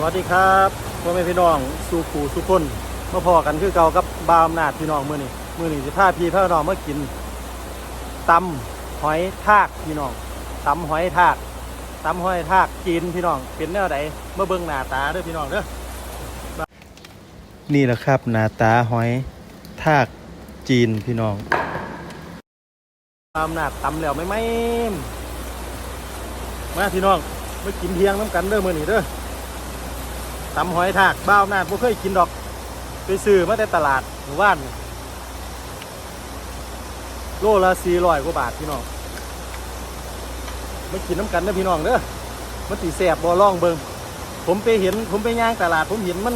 สวัสดีครับพ่อแม่พี่น้องสู่ขู่สุคนมาพอกันคือเก่ากับบาวอำนาจพี่น้องมื้อนี้มื้อนี้สิพาพี่พาน้องมากินตำหอยทากพี่น้องตำหอยทากตำหอยทากจีนพี่น้องเป็นแนวใดมาเบิ่งหน้าตาเด้อพี่น้องเด้อนี่แหละครับหน้าตาหอยทากจีนพี่น้องบาวอำนาจตำแล้วไม่ไหมมาพี่น้องมากินเที่ยงน้ำกันเด้อมื้อนี้เด้อ ตำหอยทากบ้าวนาดบ่เคยกินดอก ไปซื้อมาแต่ตลาดหมู่บ้านนี่โลละสี่ร้อยกว่าบาทพี่น้องไม่กินน้ำกันนะพี่น้องเด้อมันตีแสบบ่ล่องเบิงผมไปเห็น ผมไปย่างตลาด ผมเห็นมัน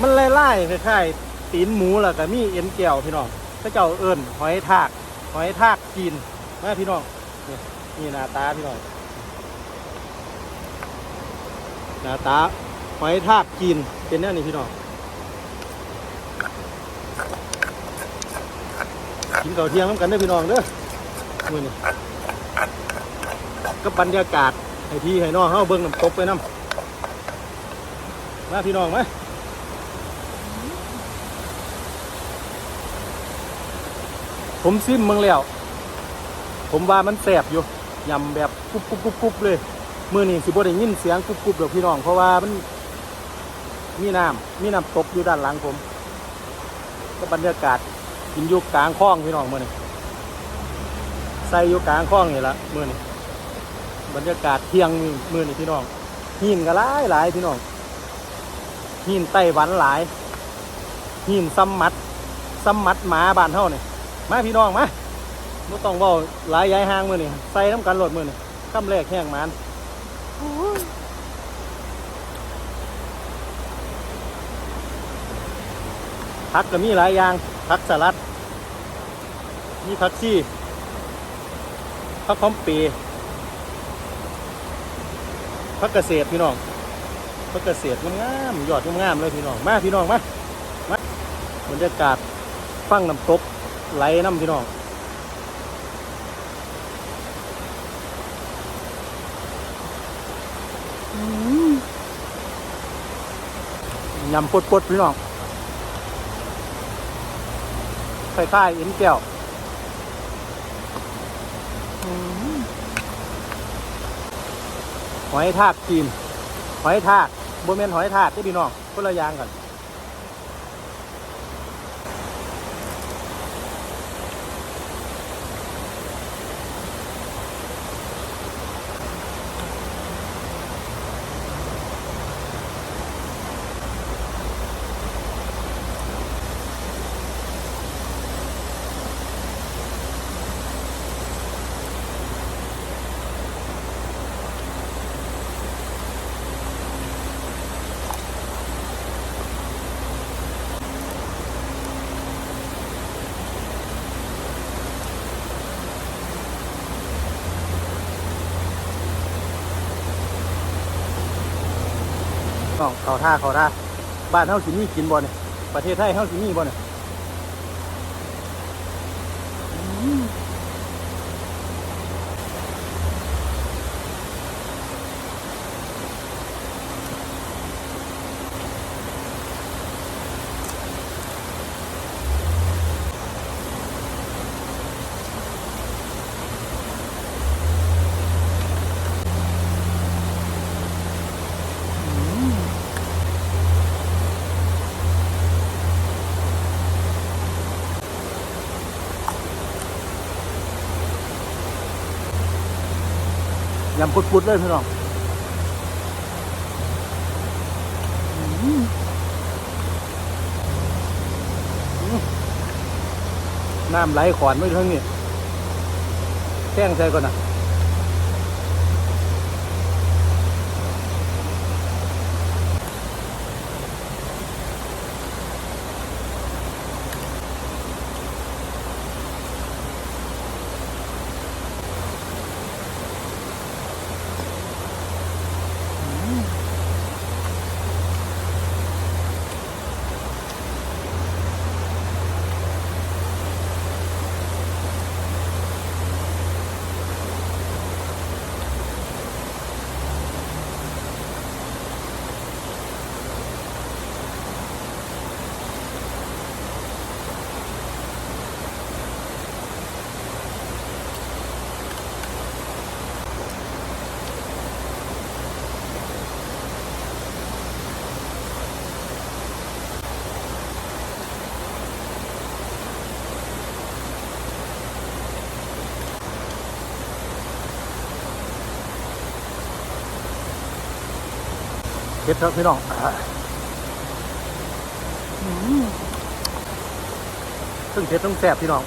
มันไล่ๆคล้ายๆตีนหมูแล้วก็มีเอ็นแก้วพี่น้องพระเจ้าเอิญหอยทาก หอยทากจีนมาพี่น้องนี่นี่หน้าตาพี่น้อง หน้าตาหอยทากจีนเป็นแนวนี้พี่น้องกินข้าวเที่ยงน้ำกันเด้พี่น้องเด้อมื้อนี้ก็บรรยากาศให้พี่ให้น้องเฮาเบิ่งน้ำตกไปน้ำมาพี่น้องไหมผมซิมเมืองแล้ว ผมว่ามันแสบอยู่ยำแบบกรุบกรุบกรุบกรุบเลย มือนี่สิบ่ได้ยินเสียงกรุบกรุบเดอกพี่น้อง เพราะว่ามันมีน้ำมีน้ำตกอยู่ด้านหลังผมก็บรรยากาศกินอยู่กลางคลองพี่น้องมือนี่ใส่อยู่กลางคลองนี่ละมือนี่บรรยากาศเที่ยงมือนี่พี่น้องหินก็หลายหลายพี่น้องหินไต้หวันหลายหินซ้ำมัดซ้ำมัดหมาบ้านเท่านี่มาพี่น้องมาไม่ต้องว่าหลายย้ายห้างมือนี่ใส่น้ำกันหลดมือนี่คำแรกแห้งมัน ผักก็มีหลายอย่างผักสลัด มีผักชีผักหอมเปรย์ผักเกษตรพี่น้องผักเกษตรงามๆยอดงามๆเลยพี่น้องมาพี่น้องมามาบรรยากาศฟังน้ำตกไหลน้ำพี่น้องยำปดปดๆพี่น้อง ไฟฟ้าเอ็นแก้วหอยทากจีนหอยทากโบเมนหอยทากที่พี่น้องคนละยางกัน น้องเขาท่าเขาท่าบ้านเฮาสิมีกินบ่เนี่ยประเทศไทยเฮาสิมีบ่เนี่ย ยำปุดๆเลยพี่น้องน้ำไหลขอนไม่ทั้งนี้แท่งใส่ก่อนนะ ผ็ดครับพี่น้องอ่าอืมซึ่งเผ็ดต้องแซ่บพี่น้อง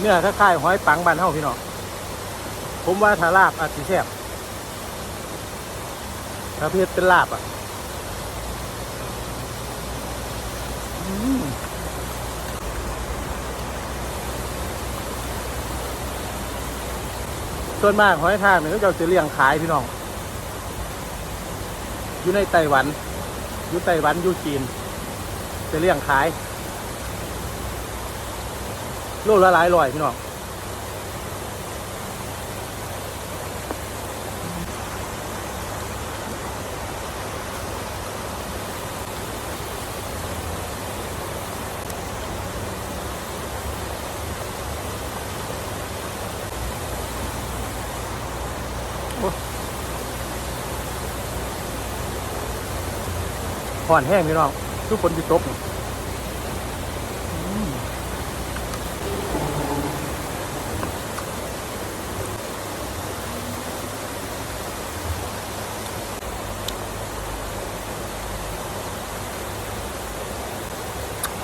เนื้อคล้ายๆหอยปังบานเฮาพี่น้อง ผมว่าถ้าลาบอาจจะแซ่บถ้าเพียเป็นลาบอะอืมส่วนมากหอยทากเนี่ยก็จะเลี้ยงขายพี่น้อง อยู่ในไต้หวัน อยู่ไต้หวันอยู่จีนจะเลี้ยงขาย โลละหลายร้อยพี่น้อง ห่อนแห้งพี่น้องทุกคนจะตกอืม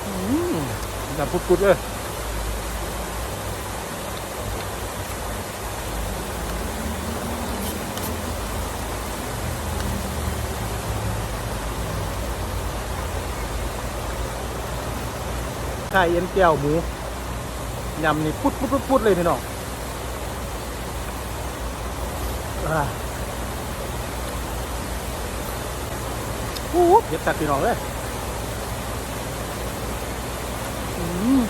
อืมน้ำพุดๆเลย ข่เอ็นแก้วหมูยำนี่พุดพุดพุดพุดเลยพี่น้องอู้เผ็ดจัดพี่น้องเลยอืม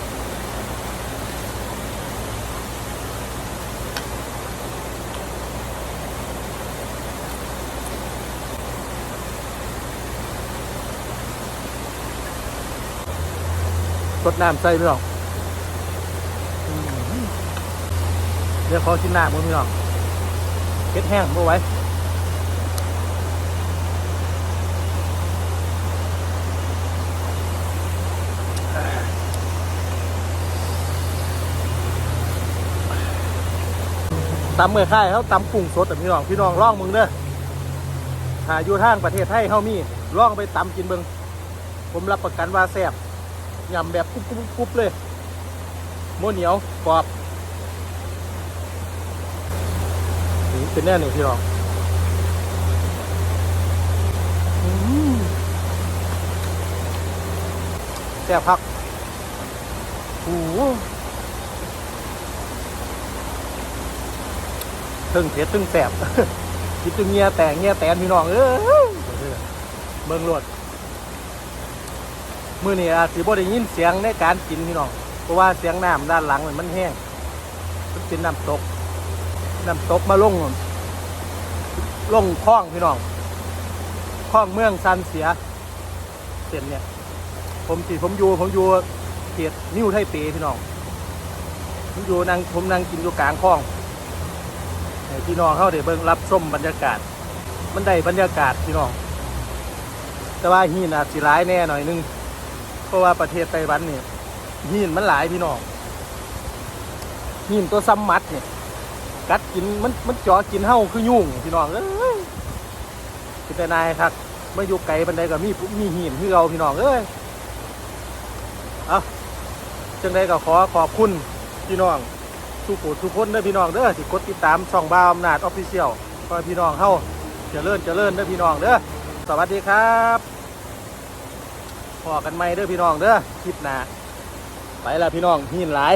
สดน้ำใส่พี่น้องเดี๋ยวขอชิมน้ำมึงพี่น้องเผ็ดแห้งบ่ไว้ตำเมื่อค่ายเขาตำกุ้งสดแต่พี่น้องพี่น้องร่องมึงเด้อถ้าอยู่ทางประเทศไทยเขามีร่องไปตำกินเบิงผมรับประกันว่าแซ่บ ยำแบบกรุบกรุบกรุบเลยโมเหนียวกรอบนี่เป็นแน่นี่พี่น้องแซ่บพักโอ้โหตึงเผ็ดตึงแซ่บคิดตึงเงียแตกเงียแตนพี่น้องเอ้ยเบิ่งรวด มือนี่อาจสิบ่ได้ยินเสียงในการกินพี่น้องเพราะว่าเสียงน้ำด้านหลังมันมันแห้งมันเป็นน้ำตกน้ำตกมาลงลงคลองพี่น้องคลองเมืองซันเสียเส้นเนี่ย ผมสิผมอยู่ผมอยู่เขตนิ้วไทเปพี่น้องผมอยู่นั่งผมนั่งกินอยู่กลางคลองพี่น้องเข้าเดี๋ยวเบิ่งรับชมบรรยากาศ มันได้บรรยากาศพี่น้องแต่ว่าหินอาจสิร้ายแน่หน่อยนึง เพราะว่าประเทศไต้หวันเนี่ยหินมันหลายพี่น้องหินตัวซ้ำมัดเนี่ยกัดกินมันมันจ่อกินเห่าคือยุ่งพี่น้องเอ้ยคิดแต่นายครับไม่อยู่ไกลบันไดก็มีมีหินคือเราพี่น้องเอ้ยเอาจังใดก็ขอขอบคุณพี่น้องทุกผู้ทุกคนเด้อพี่น้องเด้อที่กดติดตามช่องบ้าวอำนาจออฟฟิเชียลขอพี่น้องเฮาเจริญเจริญเด้อพี่น้องเด้อสวัสดีครับ พอกันไหมเด้อพี่น้องเด้อคลิปหน้าไปแล้วพี่น้องหินหลาย